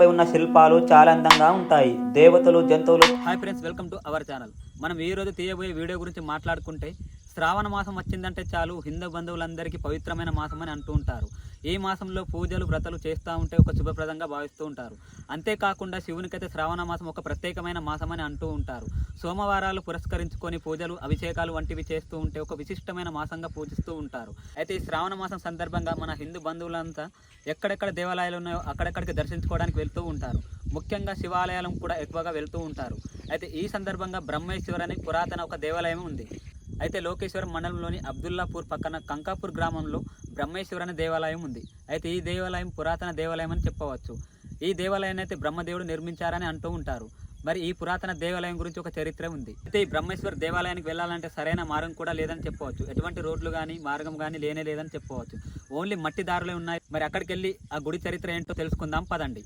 గోడలపై ఉన్న శిల్పాలు చాలా అందంగా ఉంటాయి. దేవతలు జంతువులు. Hi friends welcome to our channel మనం ఈ రోజు తీయబోయే వీడియో గురించి మాట్లాడుకుంటే శ్రావణ మాసం వచ్చిందంటే చాలు హిందూ బంధువులందరికీ పవిత్రమైన మాసం అని అంటూ ఉంటారు. ఈ మాసంలో పూజలు వ్రతలు చేస్తూ ఉంటే ఒక శుభప్రదంగా భావిస్తూ ఉంటారు. అంతేకాకుండా శివునికైతే శ్రావణ మాసం ఒక ప్రత్యేకమైన మాసం అని అంటూ ఉంటారు. సోమవారాలు పురస్కరించుకొని పూజలు అభిషేకాలు వంటివి చేస్తూ ఉంటే ఒక విశిష్టమైన మాసంగా పూజిస్తూ ఉంటారు. అయితే ఈ శ్రావణ మాసం సందర్భంగా మన హిందూ బంధువులంతా ఎక్కడెక్కడ దేవాలయాలు ఉన్నాయో అక్కడెక్కడికి దర్శించుకోవడానికి వెళ్తూ ఉంటారు. ముఖ్యంగా శివాలయాలకు కూడా ఎక్కువగా వెళ్తూ ఉంటారు. అయితే ఈ సందర్భంగా బ్రహ్మేశ్వర్ అనే పురాతన ఒక దేవాలయం ఉంది. అయితే లోకేశ్వరం మండలంలోని అబ్దుల్లాపూర్ పక్కన కంకాపూర్ గ్రామంలో బ్రహ్మేశ్వర అనే దేవాలయం ఉంది. అయితే ఈ దేవాలయం పురాతన దేవాలయం అని చెప్పవచ్చు. ఈ దేవాలయాన్ని అయితే బ్రహ్మదేవుడు నిర్మించారని అంటూ ఉంటారు. మరి ఈ పురాతన దేవాలయం గురించి ఒక చరిత్ర ఉంది. అయితే ఈ బ్రహ్మేశ్వర దేవాలయానికి వెళ్ళాలంటే సరైన మార్గం కూడా లేదని చెప్పవచ్చు. ఎటువంటి రోడ్లు కానీ మార్గం కానీ లేనే లేదని చెప్పవచ్చు. ఓన్లీ మట్టి దారులే ఉన్నాయి. మరి అక్కడికి వెళ్ళి ఆ గుడి చరిత్ర ఏంటో తెలుసుకుందాం. పదండి.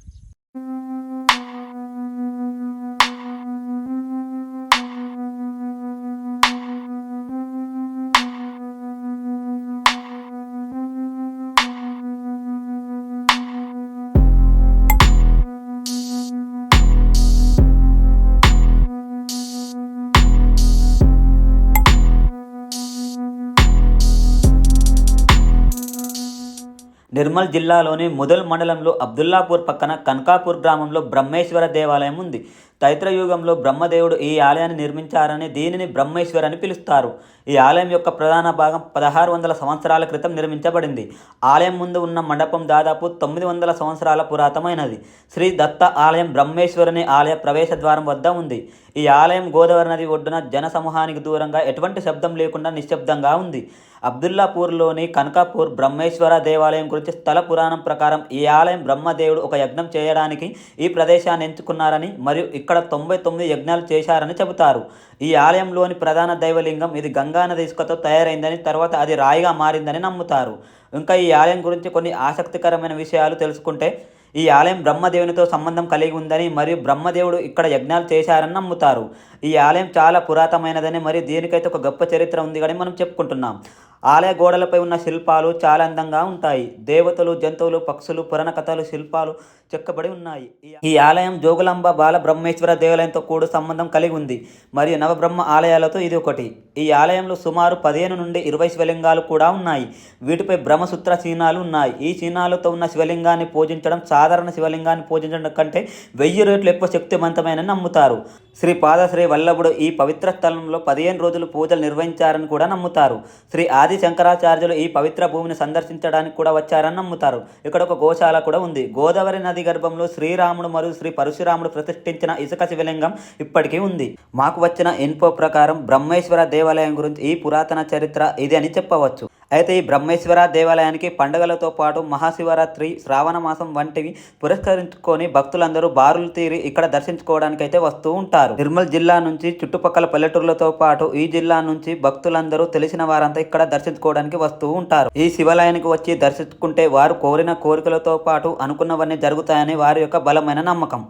నిర్మల్ జిల్లాలోని ముదల్ మండలంలో అబ్దుల్లాపూర్ పక్కన కనకాపూర్ గ్రామంలో బ్రహ్మేశ్వర దేవాలయం ఉంది. తైత్రయుగంలో బ్రహ్మదేవుడు ఈ ఆలయాన్ని నిర్మించారని దీనిని బ్రహ్మేశ్వర్ అని పిలుస్తారు. ఈ ఆలయం యొక్క ప్రధాన భాగం పదహారు వందల సంవత్సరాల క్రితం నిర్మించబడింది. ఆలయం ముందు ఉన్న మండపం దాదాపు తొమ్మిది వందల సంవత్సరాల పురాతనమైనది. శ్రీ దత్త ఆలయం బ్రహ్మేశ్వరుని ఆలయ ప్రవేశ ద్వారం వద్ద ఉంది. ఈ ఆలయం గోదావరి నది ఒడ్డున జన సమూహానికి దూరంగా ఎటువంటి శబ్దం లేకుండా నిశ్శబ్దంగా ఉంది. అబ్దుల్లాపూర్లోని కనకాపూర్ బ్రహ్మేశ్వర దేవాలయం గురించి స్థల పురాణం ప్రకారం ఈ ఆలయం బ్రహ్మదేవుడు ఒక యజ్ఞం చేయడానికి ఈ ప్రదేశాన్ని ఎంచుకున్నారని మరియు ఇక్కడ తొంభై తొమ్మిది యజ్ఞాలు చేశారని చెబుతారు. ఈ ఆలయంలోని ప్రధాన దైవలింగం ఇది గంగానది ఇసుకతో తయారైందని తర్వాత అది రాయిగా మారిందని నమ్ముతారు. ఇంకా ఈ ఆలయం గురించి కొన్ని ఆసక్తికరమైన విషయాలు తెలుసుకుంటే ఈ ఆలయం బ్రహ్మదేవునితో సంబంధం కలిగి ఉందని మరియు బ్రహ్మదేవుడు ఇక్కడ యజ్ఞాలు చేశారని నమ్ముతారు. ఈ ఆలయం చాలా పురాతనమైనదని మరియు దీనికైతే ఒక గొప్ప చరిత్ర ఉంది కానీ మనం చెప్పుకుంటున్నాం. ఆలయ గోడలపై ఉన్న శిల్పాలు చాలా అందంగా ఉంటాయి. దేవతలు జంతువులు పక్షులు పురాణ కథలు శిల్పాలు చెక్కబడి ఉన్నాయి. ఈ- ఆలయం జోగులాంబ బాల బ్రహ్మేశ్వర దేవాలయంతో కూడా సంబంధం కలిగి ఉంది. మరియు నవబ్రహ్మ ఆలయాలతో ఇది ఒకటి. ఈ ఆలయంలో సుమారు పదిహేను నుండి ఇరవై శివలింగాలు కూడా ఉన్నాయి. వీటిపై బ్రహ్మసూత్ర చిహ్నాలు ఉన్నాయి. ఈ చిహ్నాలతో ఉన్న శివలింగాన్ని పూజించడం సాధారణ శివలింగాన్ని పూజించడం కంటే వెయ్యి రేట్లు ఎక్కువ శక్తివంతమైన నమ్ముతారు. శ్రీ పాదశ్రీ వల్లభుడు ఈ పవిత్ర స్థలంలో పదిహేను రోజులు పూజలు నిర్వహించారని కూడా నమ్ముతారు. శ్రీ ఆది శంకరాచార్యులు ఈ పవిత్ర భూమిని సందర్శించడానికి కూడా వచ్చారని నమ్ముతారు. ఇక్కడ ఒక గోశాల కూడా ఉంది. గోదావరి నది గర్భంలో శ్రీరాముడు మరియు శ్రీ పరశురాముడు ప్రతిష్ఠించిన ఇసుక శివలింగం ఇప్పటికీ ఉంది. మాకు వచ్చిన ఇన్ఫో ప్రకారం బ్రహ్మేశ్వర దేవాలయం గురించి ఈ పురాతన చరిత్ర ఇది అని చెప్పవచ్చు. అయితే ఈ బ్రహ్మేశ్వర దేవాలయానికి పండుగలతో పాటు మహాశివరాత్రి శ్రావణ మాసం వంటివి పురస్కరించుకొని భక్తులందరూ బారులు తీరి ఇక్కడ దర్శించుకోవడానికి అయితే వస్తూ ఉంటారు. నిర్మల్ జిల్లా నుంచి చుట్టుపక్కల పల్లెటూర్లతో పాటు ఈ జిల్లా నుంచి భక్తులందరూ తెలిసిన వారంతా ఇక్కడ దర్శించుకోవడానికి వస్తూ ఉంటారు. ఈ శివాలయానికి వచ్చి దర్శించుకుంటే వారు కోరిన కోరికలతో పాటు అనుకున్నవన్నీ జరుగుతాయని వారి యొక్క బలమైన నమ్మకం.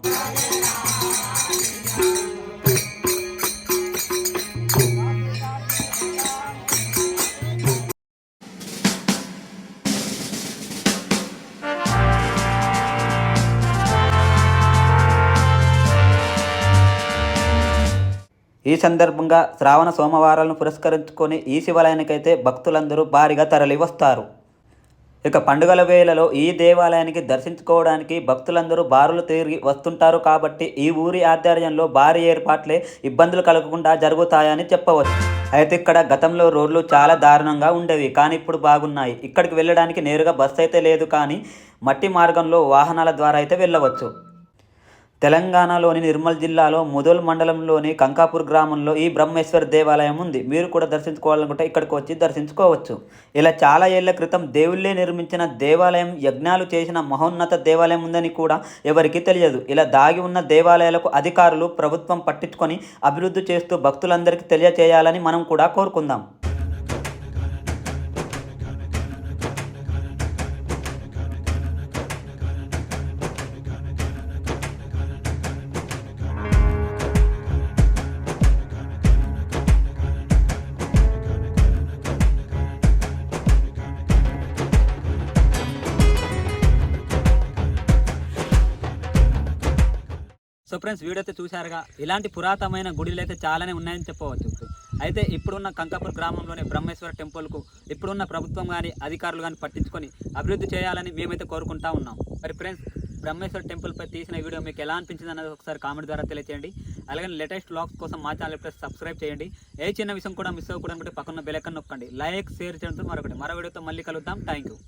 ఈ సందర్భంగా శ్రావణ సోమవారాలను పురస్కరించుకొని ఈ శివాలయానికైతే భక్తులందరూ భారీగా తరలి వస్తారు ఇక పండుగల వేళలో ఈ దేవాలయానికి దర్శించుకోవడానికి భక్తులందరూ బారులు తిరిగి వస్తుంటారు కాబట్టి ఈ ఊరి ఆధ్వర్యంలో భారీ ఏర్పాట్లే ఇబ్బందులు కలగకుండా జరుగుతాయని చెప్పవచ్చు. అయితే ఇక్కడ గతంలో రోడ్లు చాలా దారుణంగా ఉండేవి కానీ ఇప్పుడు బాగున్నాయి. ఇక్కడికి వెళ్ళడానికి నేరుగా బస్సు అయితే లేదు కానీ మట్టి మార్గంలో వాహనాల ద్వారా అయితే వెళ్ళవచ్చు. తెలంగాణలోని నిర్మల్ జిల్లాలో ముదోల్ మండలంలోని కంకాపూర్ గ్రామంలో ఈ బ్రహ్మేశ్వర దేవాలయం ఉంది. మీరు కూడా దర్శించుకోవాలనుకుంటే ఇక్కడికి వచ్చి దర్శించుకోవచ్చు. ఇలా చాలా ఏళ్ళ క్రితం దేవుళ్ళే నిర్మించిన దేవాలయం యజ్ఞాలు చేసిన మహోన్నత దేవాలయం ఉందని కూడా ఎవరికీ తెలియదు. ఇలా దాగి ఉన్న దేవాలయాలకు అధికారులు ప్రభుత్వం పట్టించుకొని అభివృద్ధి చేస్తూ భక్తులందరికీ తెలియచేయాలని మనం కూడా కోరుకుందాం. సో ఫ్రెండ్స్ వీడియో అయితే చూశారుగా ఇలాంటి పురాతనమైన గుడిలు అయితే చాలానే ఉన్నాయని చెప్పవచ్చు. అయితే ఇప్పుడున్న కంకాపూర్ గ్రామంలోని బ్రహ్మేశ్వర టెంపుల్కు ఇప్పుడున్న ప్రభుత్వం కానీ అధికారులు కానీ పట్టించుకొని అభివృద్ధి చేయాలని మేమైతే కోరుకుంటా ఉన్నాం. మరి ఫ్రెండ్స్ బ్రహ్మేశ్వర టెంపుల్పై తీసిన వీడియో మీకు ఎలా అనిపించింది అనేది ఒకసారి కామెంట్ ద్వారా తెలియచేయండి. అలాగే లేటెస్ట్ బ్లాగ్స్ కోసం మా ఛానల్ ప్లస్ సబ్స్క్రైబ్ చేయండి. ఏ చిన్న విషయం కూడా మిస్ అవ్వకూడదు పక్కన బెలెక్కన నొక్కండి. లైక్ షేర్ చేయడంతో మరొకటి మరో వీడియోతో మళ్ళీ కలుద్దాం. Thank you